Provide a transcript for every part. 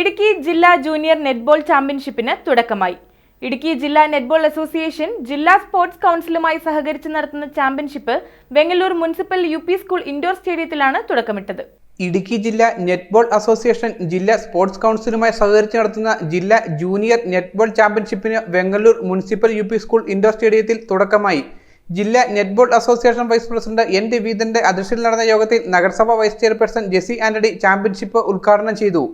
ഇടുക്കി ജില്ലാ junior netball ചാമ്പ്യൻഷിപ്പിന് തുടക്കമായി. ഇടുക്കി ജില്ലാ നെറ്റ്ബോൾ അസോസിയേഷൻ ജില്ലാ സ്പോർട്സ് കൗൺസിലുമായി സഹകരിച്ച് നടത്തുന്ന championship Vengallur municipal U school indoor സ്റ്റേഡിയത്തിലാണ് തുടക്കമിട്ടത്. ഇടുക്കി ജില്ലാ നെറ്റ്ബോൾ അസോസിയേഷൻ ജില്ലാ സ്പോർട്സ് കൗൺസിലുമായി സഹകരിച്ച് നടത്തുന്ന ജില്ലാ junior netball ചാമ്പ്യൻഷിപ്പിന് Vengallur municipal U school indoor സ്റ്റേഡിയത്തിൽ തുടക്കമായി. ജില്ലാ netball association vice president N രവീന്ദ്രന്റെ അധ്യക്ഷതയിൽ നടന്ന യോഗത്തിൽ നഗരസഭാ vice chairperson Jessy Antony championship ഉദ്ഘാടനം ചെയ്തു.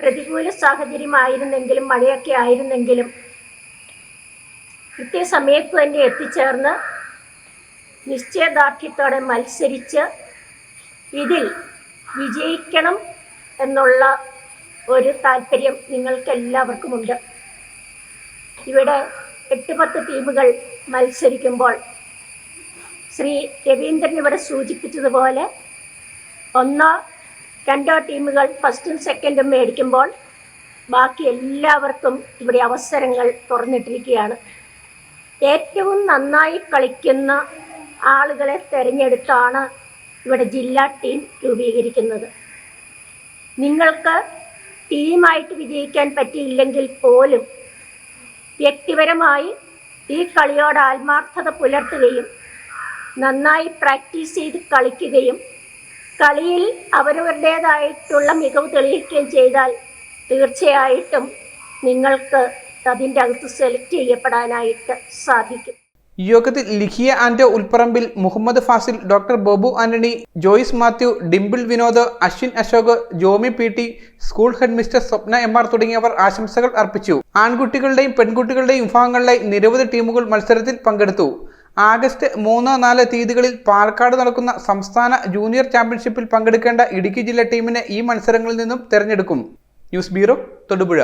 പ്രതികൂല സാഹചര്യമായിരുന്നെങ്കിലും മഴയൊക്കെ ആയിരുന്നെങ്കിലും കൃത്യസമയത്ത് തന്നെ എത്തിച്ചേർന്ന് നിശ്ചയദാർഢ്യത്തോടെ മത്സരിച്ച് ഇതിൽ വിജയിക്കണം എന്നുള്ള ഒരു താല്പര്യം നിങ്ങൾക്കെല്ലാവർക്കുമുണ്ട്. ഇവിടെ എട്ട് പത്ത് ടീമുകൾ മത്സരിക്കുമ്പോൾ ശ്രീ രവീന്ദ്രൻ ഇവിടെ സൂചിപ്പിച്ചതുപോലെ ഒന്നോ രണ്ടോ ടീമുകൾ ഫസ്റ്റും സെക്കൻഡും മേടിക്കുമ്പോൾ ബാക്കി എല്ലാവർക്കും ഇവിടെ അവസരങ്ങൾ തുറന്നിട്ടിരിക്കുകയാണ്. ഏറ്റവും നന്നായി കളിക്കുന്ന ആളുകളെ തിരഞ്ഞെടുത്താണ് ഇവിടെ ജില്ലാ ടീം രൂപീകരിക്കുന്നത്. നിങ്ങൾക്ക് ടീമായിട്ട് വിജയിക്കാൻ പറ്റിയില്ലെങ്കിൽ പോലും വ്യക്തിപരമായി ഈ കളിയോട് ആത്മാർത്ഥത പുലർത്തുകയും നന്നായി പ്രാക്ടീസ് ചെയ്ത് കളിക്കുകയും കളിയിൽ അവരവരുടേതായിട്ടുള്ള മികവ് തെളിയിക്കുകയും ചെയ്താൽ തീർച്ചയായിട്ടും നിങ്ങൾക്ക് അതിന്റെ അകത്ത് സെലക്ട് ചെയ്യപ്പെടാനായിട്ട് സാധിക്കും. യോഗത്തിൽ Likhiya and Ulparambil Muhammad Fazil doctor Bobu Antony Joyce Mathew Dimple Vinod Ashwin Ashok Jomy P T school head mister Swapna M R തുടങ്ങിയവർ ആശംസകൾ അർപ്പിച്ചു. ആൺകുട്ടികളുടെയും പെൺകുട്ടികളുടെയും വിഭാഗങ്ങളിലായി നിരവധി ടീമുകൾ മത്സരത്തിൽ പങ്കെടുത്തു. ആഗസ്റ്റ് മൂന്ന് നാല് തീയതികളിൽ പാലക്കാട് നടക്കുന്ന സംസ്ഥാന ജൂനിയർ ചാമ്പ്യൻഷിപ്പിൽ പങ്കെടുക്കേണ്ട ഇടുക്കി ജില്ല ടീമിനെ ഈ മത്സരങ്ങളിൽ നിന്നും തെരഞ്ഞെടുക്കും. News bureau Thodupuzha.